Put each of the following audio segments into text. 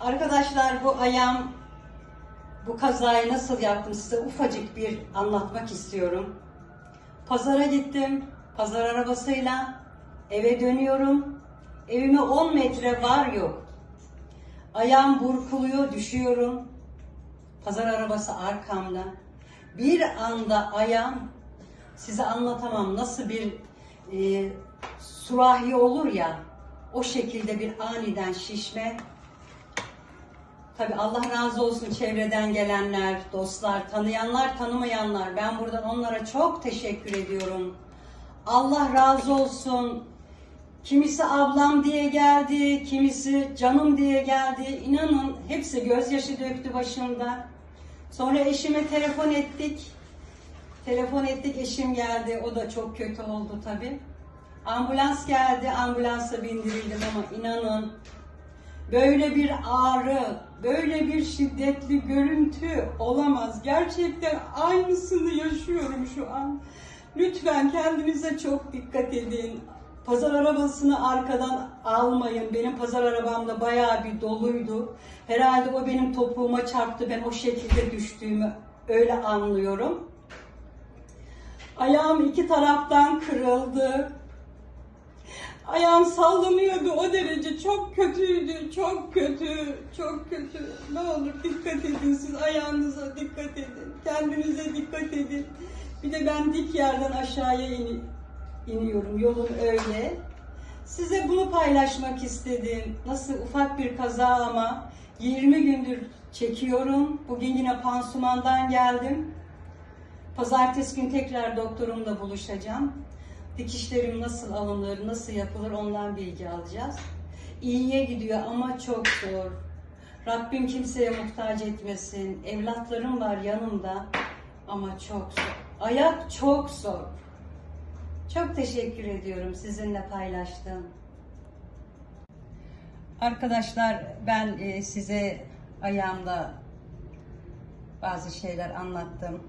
Arkadaşlar bu ayağım bu kazayı nasıl yaptım size ufacık bir anlatmak istiyorum. Pazara gittim. Pazar arabasıyla eve dönüyorum. Evime 10 metre var yok. Ayağım burkuluyor, düşüyorum. Pazar arabası arkamda. Bir anda ayağım size anlatamam nasıl bir e, surahi olur ya o şekilde bir aniden şişme Tabi Allah razı olsun çevreden gelenler, dostlar, tanıyanlar, tanımayanlar. Ben buradan onlara çok teşekkür ediyorum. Allah razı olsun. Kimisi ablam diye geldi, kimisi canım diye geldi. İnanın hepsi gözyaşı döktü başımda. Sonra eşime telefon ettik. Telefon ettik, eşim geldi. O da çok kötü oldu tabi. Ambulans geldi, ambulansa bindirildim ama inanın Böyle bir ağrı, böyle bir şiddetli görüntü olamaz. Gerçekten aynısını yaşıyorum şu an. Lütfen kendinize çok dikkat edin. Pazar arabasını arkadan almayın. Benim pazar arabamda bayağı bir doluydu. Herhalde o benim topuğuma çarptı. Ben o şekilde düştüğümü öyle anlıyorum. Ayağım iki taraftan kırıldı. Ayağım sallanıyordu o derece çok kötüydü, çok kötü, çok kötü. Ne olur dikkat edin siz ayağınıza dikkat edin, kendinize dikkat edin. Bir de ben dik yerden aşağıya in, iniyorum, yolum öyle. Size bunu paylaşmak istedim. Nasıl ufak bir kaza ama 20 gündür çekiyorum. Bugün yine pansumandan geldim. Pazartesi gün tekrar doktorumla buluşacağım. Dikişlerim nasıl alınır, nasıl yapılır ondan bilgi alacağız. İyiye gidiyor ama çok zor. Rabbim kimseye muhtaç etmesin. Evlatlarım var yanımda ama çok zor. Ayak çok zor. Çok teşekkür ediyorum sizinle paylaştım. Arkadaşlar ben e, size ayağımda bazı şeyler anlattım.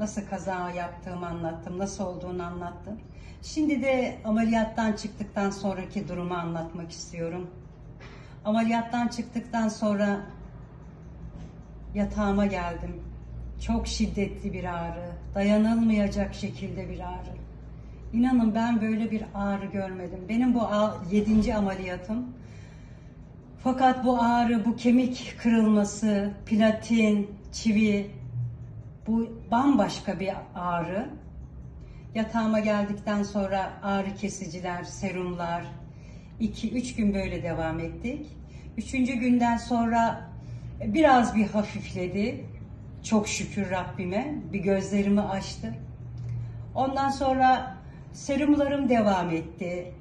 Nasıl kaza yaptığımı anlattım, nasıl olduğunu anlattım. Şimdi de ameliyattan çıktıktan sonraki durumu anlatmak istiyorum. Ameliyattan çıktıktan sonra yatağıma geldim. Çok şiddetli bir ağrı, dayanılmayacak şekilde bir ağrı. İnanın ben böyle bir ağrı görmedim. Benim bu 7. ameliyatım. Fakat bu ağrı, bu kemik kırılması, platin, çivi, bu bambaşka bir ağrı. Yatağıma geldikten sonra ağrı kesiciler, serumlar, 2-3 gün böyle devam ettik. Üçüncü günden sonra biraz bir hafifledi. Çok şükür Rabbime. Bir gözlerimi açtı. Ondan sonra serumlarım devam etti.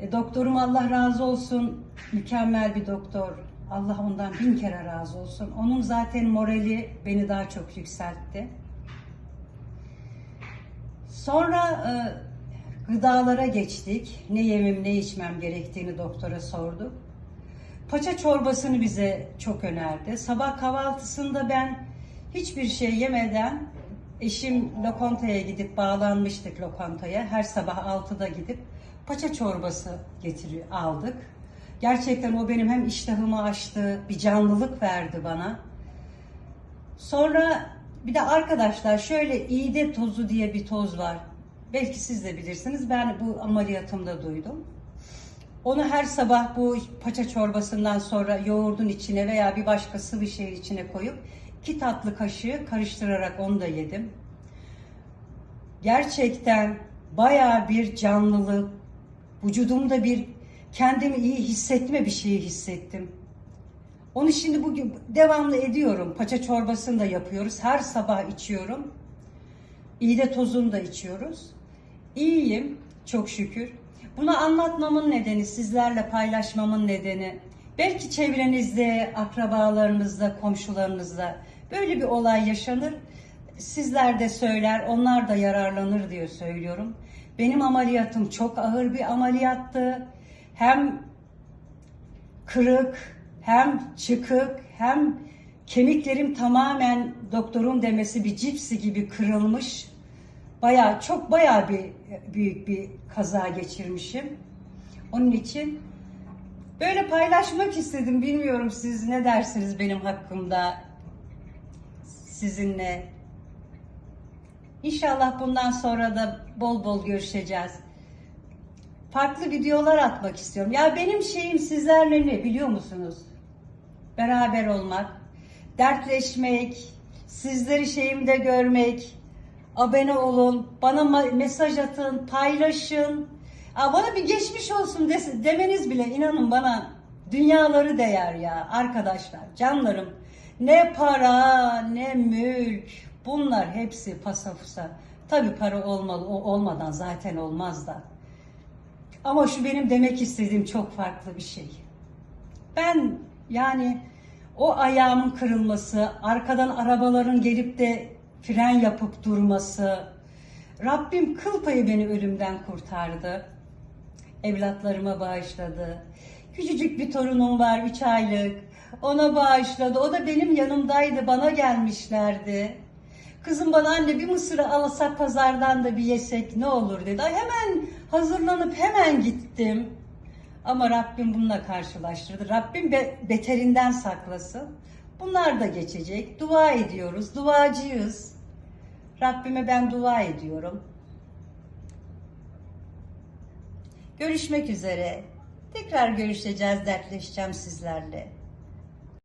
E, doktorum Allah razı olsun. Mükemmel bir doktor. Allah ondan bin kere razı olsun. Onun zaten morali beni daha çok yükseltti. Sonra e, gıdalara geçtik. Ne yemem ne içmem gerektiğini doktora sorduk. Paça çorbasını bize çok önerdi. Sabah kahvaltısında ben hiçbir şey yemeden eşim lokantaya gidip bağlanmıştık lokantaya. Her sabah 6'da gidip paça çorbası getiriyor aldık. Gerçekten o benim hem iştahımı açtı, bir canlılık verdi bana. Sonra bir de arkadaşlar şöyle iğde tozu diye bir toz var. Belki siz de bilirsiniz. Ben bu ameliyatımda duydum. Onu her sabah bu paça çorbasından sonra yoğurdun içine veya bir başka sıvı şey içine koyup iki tatlı kaşığı karıştırarak onu da yedim. Gerçekten baya bir canlılık, vücudumda bir kendimi iyi hissetme bir şeyi hissettim. Onu şimdi bugün devamlı ediyorum. Paça çorbasını da yapıyoruz. Her sabah içiyorum. İğde tozunu da içiyoruz. İyiyim çok şükür. Bunu anlatmamın nedeni, sizlerle paylaşmamın nedeni belki çevrenizde, akrabalarınızda, komşularınızda böyle bir olay yaşanır. Sizler de söyler, onlar da yararlanır diye söylüyorum. Benim ameliyatım çok ağır bir ameliyattı. Hem kırık, hem çıkık, hem kemiklerim tamamen doktorun demesi bir cipsi gibi kırılmış. Baya çok baya bir büyük bir kaza geçirmişim. Onun için Böyle paylaşmak istedim. Bilmiyorum siz ne dersiniz benim hakkımda sizinle. İnşallah bundan sonra da bol bol görüşeceğiz. Farklı videolar atmak istiyorum. Ya benim şeyim sizlerle ne biliyor musunuz? Beraber olmak, dertleşmek, sizleri şeyimde görmek, abone olun, bana mesaj atın, paylaşın. Aa, bana bir geçmiş olsun des- demeniz bile inanın bana dünyaları değer ya arkadaşlar, canlarım. Ne para, ne mülk, bunlar hepsi pasafusa. Tabii para olmalı, o olmadan zaten olmaz da. Ama şu benim demek istediğim çok farklı bir şey. Ben yani o ayağımın kırılması, arkadan arabaların gelip de fren yapıp durması, Rabbim kıl payı beni ölümden kurtardı. Evlatlarıma bağışladı. Küçücük bir torunum var, 3 aylık. Ona bağışladı. O da benim yanımdaydı, bana gelmişlerdi. Kızım bana anne bir mısırı alsak pazardan da bir yesek ne olur dedi. Ay hemen hazırlanıp hemen gittim. Ama Rabbim bununla karşılaştırdı. Rabbim be- beterinden saklasın. Bunlar da geçecek. Dua ediyoruz. Duacıyız. Rabbime ben dua ediyorum. Görüşmek üzere. Tekrar görüşeceğiz, dertleşeceğim sizlerle.